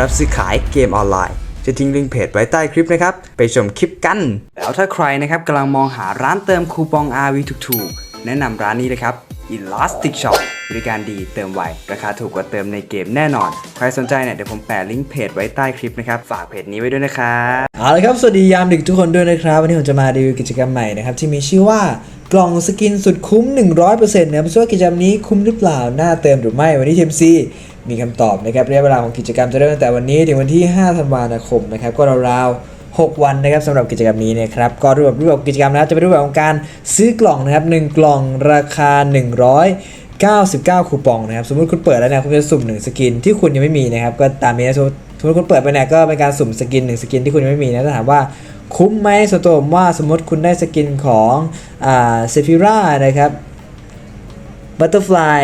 รับซื้อขายเกมออนไลน์ จะทิ้งลิงก์เพจไว้ใต้คลิปนะครับ ไปชมคลิปกัน แล้วถ้าใครนะครับกำลังมองหาร้านเติมคูปอง RV ถูกๆ แนะนำร้านนี้เลยครับ Elastic Shop บริการดีเติมไว ราคาถูกกว่าเติมในเกมแน่นอน ใครสนใจเนี่ยเดี๋ยวผมแปะลิงก์เพจไว้ใต้คลิปนะครับ ฝากเพจนี้ไว้ด้วยนะครับเอาละครับ สวัสดียามดึกทุกคนด้วยนะครับ วันนี้ผมจะมารีวิวกิจกรรมใหม่นะครับ ที่มีชื่อว่ากล่องสกินสุดคุ้ม 100%นะครับไม่ว่ากิจกรรมนี้คุ้มหรือเปล่า น่าเติมหรือไม่ วันนี้ทีมซี มีคำตอบนะครับระยะเวลาของกิจกรรมจะเริ่มตั้งแต่วันนี้ถึงวันที่ 5 ธันวาคมนะครับก็ราวๆ6 วันนะครับสำหรับกิจกรรมนี้นะครับก็รูปแบบรูปแบบกิจกรรมนะจะเป็นรูปแบบของการซื้อกล่องนะครับ1กล่องราคา 199 คูปองนะครับสมมติคุณเปิดแล้วเนี่ยคุณจะสุ่ม 1 สกินที่คุณยังไม่มีนะครับก็ตามนี้นะสมมติคุณเปิดไปเนี่ยก็เป็นการสุ่มสกิน 1 สกินที่คุณยังไม่มีนะถ้าถามว่าคุ้มไหมส่วนตัวผมว่าสมมติคุณได้สกินของอ่าเซฟิรานะครับบัตเตอร์ฟลาย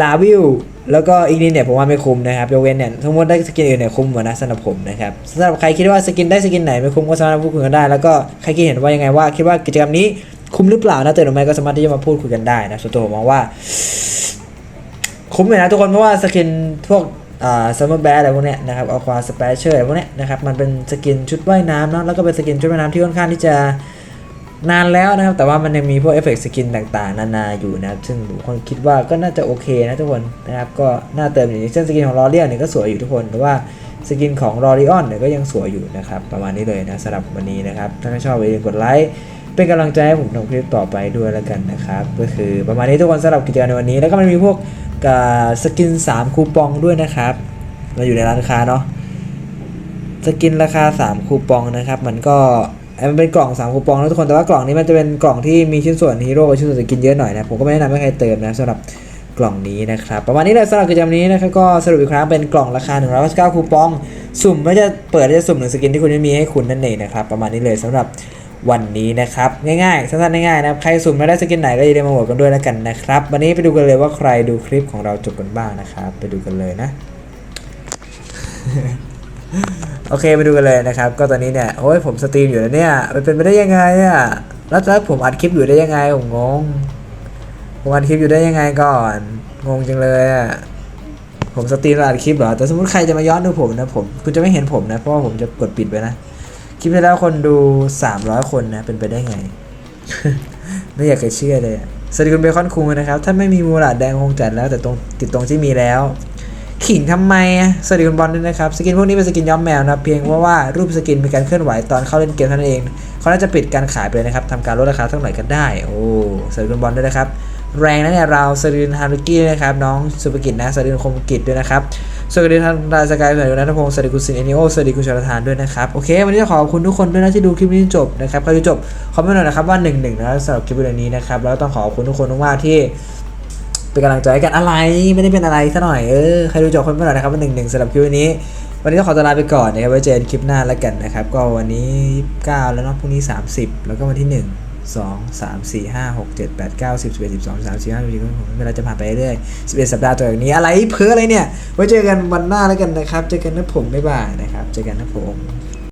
ลาวิล แล้วก็อีกนิดเนี่ยผมว่าไม่คุ้มนะครับยกเว้นเนี่ยสมมติได้สกินอื่นเนี่ยคุ้มกว่านะสำหรับผมนะครับสำหรับใครคิดว่าสกินได้สกินไหนไม่คุ้มก็สามารถพูดคุยกันได้ แล้วก็ใครคิดเห็นว่ายังไงว่าคิดว่ากิจกรรมนี้คุ้มหรือเปล่านะเตือนหรือไม่ก็สามารถที่จะมาพูดคุยกันได้นะส่วนตัวผมมองว่า คุ้มเลยนะทุกคนเพราะว่าสกินพวกอ่าซัมเมอร์แบอะไรพวกเนี้ยนะครับอควาสเปเชียลอะไรพวกเนี้ยนะครับมันเป็นสกินชุดว่ายน้ำเนาะแล้วก็เป็นสกินชุดว่ายน้ำที่ค่อนข้างที่จะ นานแล้วนะครับ แต่ว่ามันยังมีพวกเอฟเฟกต์สกินต่างๆ นานาอยู่นะครับซึ่งผมคนคิดว่าก็น่าจะโอเคนะทุกคนนะครับก็น่าเติมอย่างเช่นสกินของลอเรียนเนี่ยก็สวยอยู่ทุกคนหรือว่าสกินของลอริออนเนี่ยก็ยังสวยอยู่นะครับประมาณนี้เลยนะสำหรับวันนี้นะครับถ้าชอบอย่าลืมกดไลค์เป็นกำลังใจให้ผมทำคลิปต่อไปด้วยแล้วกันนะครับก็คือประมาณนี้ทุกคนสำหรับกิจกรรมในวันนี้ แล้วก็มันมีพวกกับสกิน 3 คูปองด้วยนะครับมาอยู่ในร้านค้าเนาะสกินราคา 3 คูปองนะครับ มันก็ มันเป็นกล่อง3คูปองนะทุกคน แต่ว่ากล่องนี้มันจะเป็นกล่องที่มีชิ้นส่วนฮีโร่กับชิ้นส่วนสกินเยอะหน่อยนะ ผมก็ไม่แนะนำให้ใครเติมนะสำหรับกล่องนี้นะครับ ประมาณนี้เลยสำหรับกิจกรรมนี้นะครับก็สรุปอีกครั้งเป็นกล่องราคา 199 คูปอง สุ่มไม่จะเปิดจะสุ่มหนึ่งสกินที่คุณไม่มีให้คุณนั่นเองนะครับ ประมาณนี้เลยสำหรับวันนี้นะครับ ง่ายๆ สั้นๆง่ายๆนะครับใครสุ่มไม่ได้สกินไหนก็อย่าลืมมาโหวตกันด้วยแล้วกันนะครับ วันนี้ไปดูกันเลยว่าใครดูคลิปของเราจบกันบ้างนะครับ ไปดูกันเลยนะ โอเคไปดูกันเลยนะครับ ก็ตอนนี้เนี่ยโอ้ยผมสตรีมอยู่แล้วเนี่ยมันเป็นไปได้ยังไงอะแล้วแล้วผมอัดคลิปอยู่ได้ยังไงผมงงผมอัดคลิปอยู่ได้ยังไงก่อนงงจังเลยอะผมสตรีมอัดคลิปเหรอแต่สมมติใครจะมาย้อนดูผมนะผมคุณจะไม่เห็นผมนะเพราะว่าผมจะกดปิดไปนะคลิปที่แล้วคนดู 300 คนนะเป็นไปได้ไง ไม่อยากจะเชื่อเลยสวัสดีคุณเบคอนคุงนะครับ ถ้าไม่มีมูลาดแดงคงจัดแล้ว แต่ตรงติดตรงที่มีแล้ว ขิงทำไมอะสวัสดีคุณบอลด้วยนะครับ สกินพวกนี้เป็นสกินย้อมแมวนะเพียงเพราะว่ารูปสกินมีการเคลื่อนไหวตอนเข้าเล่นเกมเท่านั้นเองเขาน่าจะปิดการขายไปเลยนะครับทำการลดราคาสักหน่อยก็ได้ โอ้สวัสดีคุณบอลด้วยนะครับ แรงนะเนี่ยเราสวัสดีคุณฮารุกี้นะครับน้องสุภกิจนะสวัสดีคุณคมกิจด้วยนะครับสวัสดีทานดาสกายสวัสดีคุณนัทพงศ์สวัสดีคุณซินเอนิโอสวัสดีคุณชลทานด้วยนะครับ โอเค วันนี้ขอบคุณทุกคนด้วยนะที่ดูคลิปนี้จบนะครับใครดูจบคอมเมนต์หน่อยนะครับว่า1นหนึ่งนะสำหรับคลิปวิดีโอนี้นะครับแล้วต้องขอบคุณทุกคนมากๆที่ เป็นกำลังใจกันอะไรไม่ได้เป็นอะไรซะหน่อยเออใครดูจบคอมเมนต์หน่อยนะครับว่าหนึ่งหนึ่งสำหรับคลิปวันนี้ วันนี้ต้องขอตัวลาไปก่อนนะครับไว้เจอกันคลิปหน้าแล้วกันนะครับ ก็วันนี้9แล้วเนาะพรุ่งนี้ 30 แล้วก็วันที่ 1 2 3 4 5 6 7 8 9 10 11 12 13 14 15 16เวลาจะผ่านไปเรื่อย11 สัปดาห์ตัวอย่างนี้อะไรเพ้ออะไรเนี่ย ไว้เจอกันวันหน้าแล้วกันนะครับ เจอกันนะผมบ๊ายบายนะครับ เจอกันนะผม